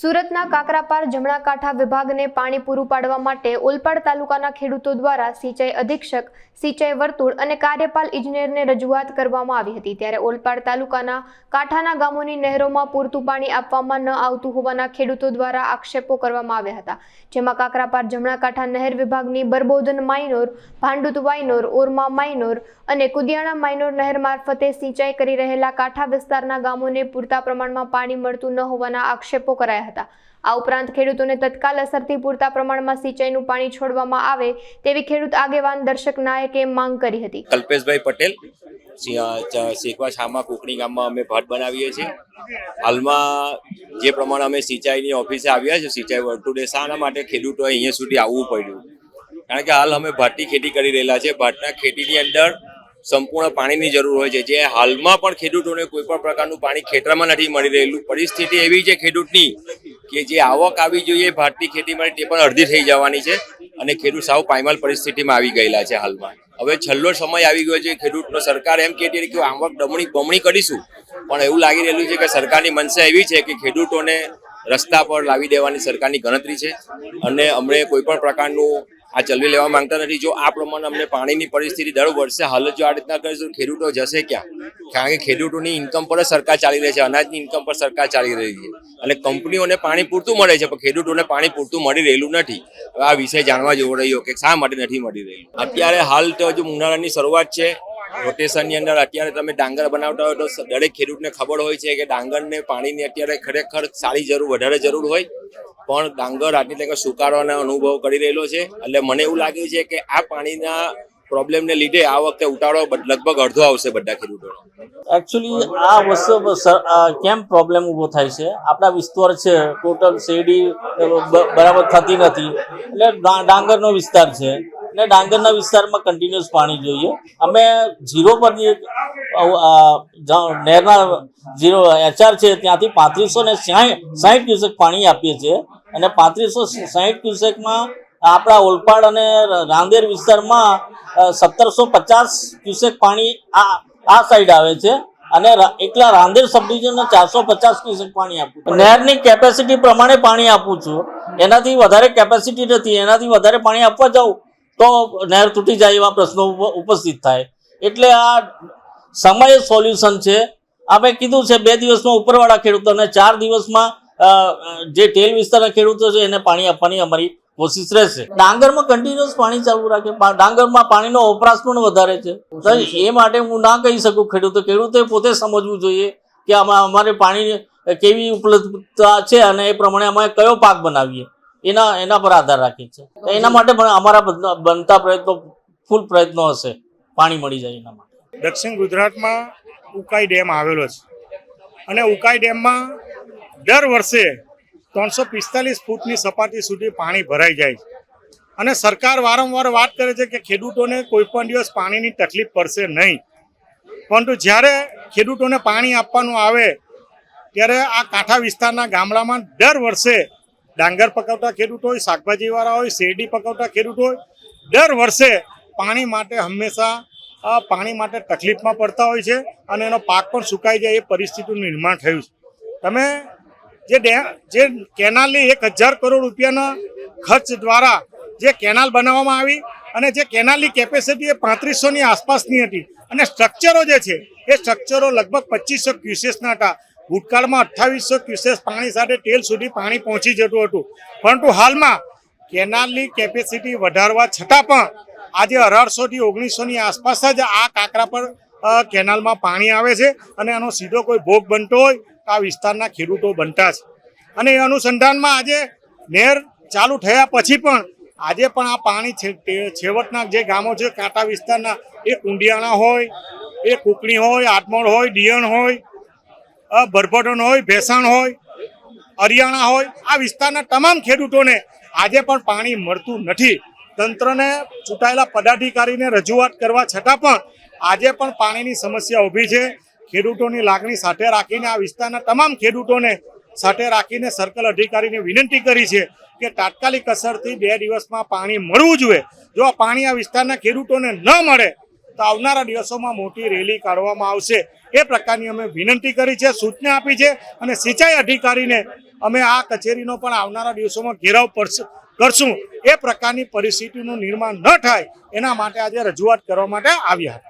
સુરતના કાકરાપાર જમણા કાંઠા વિભાગને પાણી પૂરું પાડવા માટે ઓલપાડ તાલુકાના ખેડૂતો દ્વારા સિંચાઈ અધિક્ષક, સિંચાઈ વર્તુળ અને કાર્યપાલ ઇજનેરને રજૂઆત કરવામાં આવી હતી. ત્યારે ઓલપાડ તાલુકાના કાંઠાના ગામોની નહેરોમાં પૂરતું પાણી આપવામાં ન આવતું હોવાના ખેડૂતો દ્વારા આક્ષેપો કરવામાં આવ્યા હતા. જેમાં કાકરાપાર જમણા કાંઠા નહેર વિભાગની બરબોધન માઇનોર, ભાંડુત વાઇનોર, ઓરમા માઇનોર અને કુદિયાણા માઇનોર નહેર મારફતે સિંચાઈ કરી રહેલા કાંઠા વિસ્તારના ગામોને પૂરતા પ્રમાણમાં પાણી મળતું ન હોવાના આક્ષેપો કરાયા હતા. આ ઉપરાંત ખેડૂતોને તત્કાલ અસરથી પૂરતા પ્રમાણમાં સિંચાઈનું પાણી છોડવામાં આવે તેવી ખેડૂત આગેવાન દર્શક નાયકે માંગ કરી હતી. કલ્પેશભાઈ પટેલ શેખવા શામા કુકણી ગામમાં અમે ભાત બનાવીએ છીએ. હાલમાં જે પ્રમાણે અમે સિંચાઈની ઓફિસે આવ્યા છે, સિંચાઈ વર્તુળે શાના માટે ખેડૂતોએ અહીંયા સુધી આવવું પડ્યું. કારણ કે હાલ અમે ભાતની ખેતી કરી રહેલા છે ભાતના ખેતીની અંદર સંપૂર્ણ પાણીની જરૂર હોય છે. જે હાલમાં પણ ખેડૂતોને કોઈ પણ પ્રકારનું પાણી ખેતરમાં નથી મળી રહેલું. પરિસ્થિતિ એવી છે ખેડૂતની કે જે આવક આવી જોઈએ ભારતીય ખેતી માટે તે પણ અડધી થઈ જવાની છે અને ખેડૂત સાવ પાયમાલ પરિસ્થિતિમાં આવી ગયેલા છે હાલમાં. હવે છેલ્લો સમય આવી ગયો છે ખેડૂતનો. સરકાર એમ કહેતી હતી કે આવક ડમણી બમણી કરીશું. પણ એવું લાગી રહેલું છે કે સરકારની મનસા એવી છે કે ખેડૂતોને રસ્તા પર લાવી દેવાની સરકારની ગણતરી છે. અને અમને કોઈ પણ પ્રકારનું આ ચલવી લેવા માંગતા નથી. જો આ પ્રમાણે અમને પાણીની પરિસ્થિતિ દર વર્ષે હાલ જો આ રીતના કરીશું ખેડૂતો જશે ક્યાં? કારણ કે ખેડૂતોની ઇન્કમ પર સરકાર ચાલી રહી છે, અનાજની ઇન્કમ પર સરકાર ચાલી રહી છે. અને કંપનીઓને પાણી પૂરતું મળે છે, પણ ખેડૂતોને પાણી પૂરતું મળી રહેલું નથી. આ વિષય જાણવા જેવો રહ્યો કે શા માટે નથી મળી રહેલું? અત્યારે હાલ તો હજુ ઉનાળાની શરૂઆત છે. રોટેશનની અંદર અત્યારે તમે ડાંગર બનાવતા હોય તો દરેક ખેડૂતને ખબર હોય છે કે ડાંગરને પાણીની અત્યારે ખરેખર સારી જરૂર, વધારે જરૂર હોય. પણ ડાંગર આટલી તકે સુકારોનો અનુભવ કરી રહેલો છે. એટલે મને એવું લાગે છે કે આ પાણીના પ્રોબ્લેમને લીધે આ વખતે ઉતારો લગભગ અડધો આવશે બધા ખેડૂતોનો. એકચ્યુઅલી આ વસ્તુ કેમ પ્રોબ્લેમ ઊભો થાય છે? આપણા વિસ્તાર છે ટોટલ શેરડી બરાબર થતી નથી. એટલે ડાંગરનો વિસ્તાર છે. એટલે ડાંગરના વિસ્તારમાં કન્ટિન્યુઅસ પાણી જોઈએ. અમે ઝીરો પર જે અ, અ, નહેરના ઝીરો એચઆર છે ત્યાંથી પાંત્રીસો ને સાહીઠ ક્યુસેક પાણી આપીએ છીએ. અને પાંત્રીસો સાહીઠ ક્યુસેકમાં આપણા ઓલપાડ અને રાંદેર વિસ્તારમાં સત્તરસો પચાસ ક્યુસેક પાણી આ આ સાઈડ આવે છે. અને એકલા રાંદેર સબ ચારસો પચાસ ક્યુસેક પાણી આપું. નહેરની કેપેસિટી પ્રમાણે પાણી આપું છું. એનાથી વધારે કેપેસિટી નથી. એનાથી વધારે પાણી આપવા જાઉં તો નહેર તૂટી જાય એવા પ્રશ્નો ઉપ- ઉપસ્થિત થાય. એટલે આ સમય સોલ્યુશન છે. આપણે કીધું છે, બે દિવસમાં ઉપરવાળા ખેડૂતોને ચાર દિવસમાં જે ટેલ વિસ્તારના ખેડૂતો છે એને પાણી આપવાની અમારી કોશિશ રહેશે. ડાંગરમાં કન્ટિન્યુઅસ પાણી ચાલુ રાખે. ડાંગરમાં પાણીનો વપરાશ પણ વધારે છે. એ માટે હું ના કહી શકું ખેડૂતો. ખેડૂતોએ પોતે સમજવું જોઈએ કે આમાં અમારે પાણી કેવી ઉપલબ્ધતા છે અને એ પ્રમાણે અમે કયો પાક બનાવીએ. એના એના પર આધાર રાખે છે. એના માટે પણ અમારા બનતા પ્રયત્નો ફૂલ પ્રયત્નો હશે. પાણી મળી જાય એના માટે. દક્ષિણ ગુજરાતમાં ઉકાઈ ડેમ આવેલો છે. અને ઉકાઈ ડેમમાં દર વર્ષે ત્રણસો પિસ્તાલીસ ફૂટની સપાટી સુધી પાણી ભરાઈ જાય છે. અને સરકાર વારંવાર વાત કરે છે કે ખેડૂતોને કોઈ પણ દિવસ પાણીની તકલીફ પડશે નહીં. પરંતુ જ્યારે ખેડૂતોને પાણી આપવાનું આવે, ત્યારે આ કાંઠા વિસ્તારના ગામડામાં દર વર્ષે ડાંગર પકવતા ખેડૂત હોય, શાકભાજીવાળા હોય, શેરડી પકવતા ખેડૂત હોય, દર વર્ષે પાણી માટે હંમેશા પાણી માટે તકલીફમાં પડતા હોય છે અને એનો પાક પણ સુકાઈ જાય એ પરિસ્થિતિનું નિર્માણ થયું છે. તમે જે જે કેનાલની એક હજાર કરોડ રૂપિયાના ખર્ચ દ્વારા જે કેનાલ બનાવવામાં આવી અને જે કેનાલની કેપેસિટી એ પાંત્રીસોની આસપાસની હતી અને સ્ટ્રક્ચરો જે છે એ સ્ટ્રક્ચરો લગભગ પચીસો ક્યુસેસના હતા. ભૂતકાળમાં અઠ્ઠાવીસો ક્યુસેસ પાણી સાથે તેલ સુધી પાણી પહોંચી જતું હતું. પરંતુ હાલમાં કેનાલની કેપેસિટી વધારવા છતાં પણ આજે અઢારસોથી ઓગણીસોની આસપાસ જ આ કાંકરા પર કેનાલમાં પાણી આવે છે અને આનો સીધો કોઈ ભોગ બનતો હોય આ વિસ્તારના ખેડૂતો બનતા છે. અને એ અનુસંધાનમાં આજે નહેર ચાલુ થયા પછી પણ આજે પણ આ પાણી છેવટના જે ગામો છે, કાંટા વિસ્તારના, એ કુંડિયાણા હોય, એ કુકણી હોય આટમોડ હોય દિયણ હોય ભરભટન હોય, ભેસાણ હોય હરિયાણા હોય, આ વિસ્તારના તમામ ખેડૂતોને આજે પણ પાણી મળતું નથી. તંત્રને ચૂંટાયેલા પદાધિકારીને રજૂઆત કરવા છતાં પણ આજે પણ પાણીની સમસ્યા ઊભી છે. ખેડૂતોની લાગણી સાથે રાખીને આ વિસ્તારના તમામ ખેડૂતોને સાથે રાખીને સર્કલ અધિકારીને વિનંતી કરી છે કે તાત્કાલિક અસરથી બે દિવસમાં પાણી મળવું જોઈએ. જો આ પાણી આ વિસ્તારના ખેડૂતોને ન મળે, તો આવનારા દિવસોમાં મોટી રેલી કાઢવામાં આવશે. એ પ્રકારની અમે વિનંતી કરી છે, સૂચના આપી છે અને સિંચાઈ અધિકારીને અમે આ કચેરીનો પણ આવનારા દિવસોમાં ઘેરાવ કરશું. એ પ્રકારની પરિસ્થિતિનું નિર્માણ ન થાય, એના માટે આજે રજૂઆત કરવા માટે આવ્યા હતા.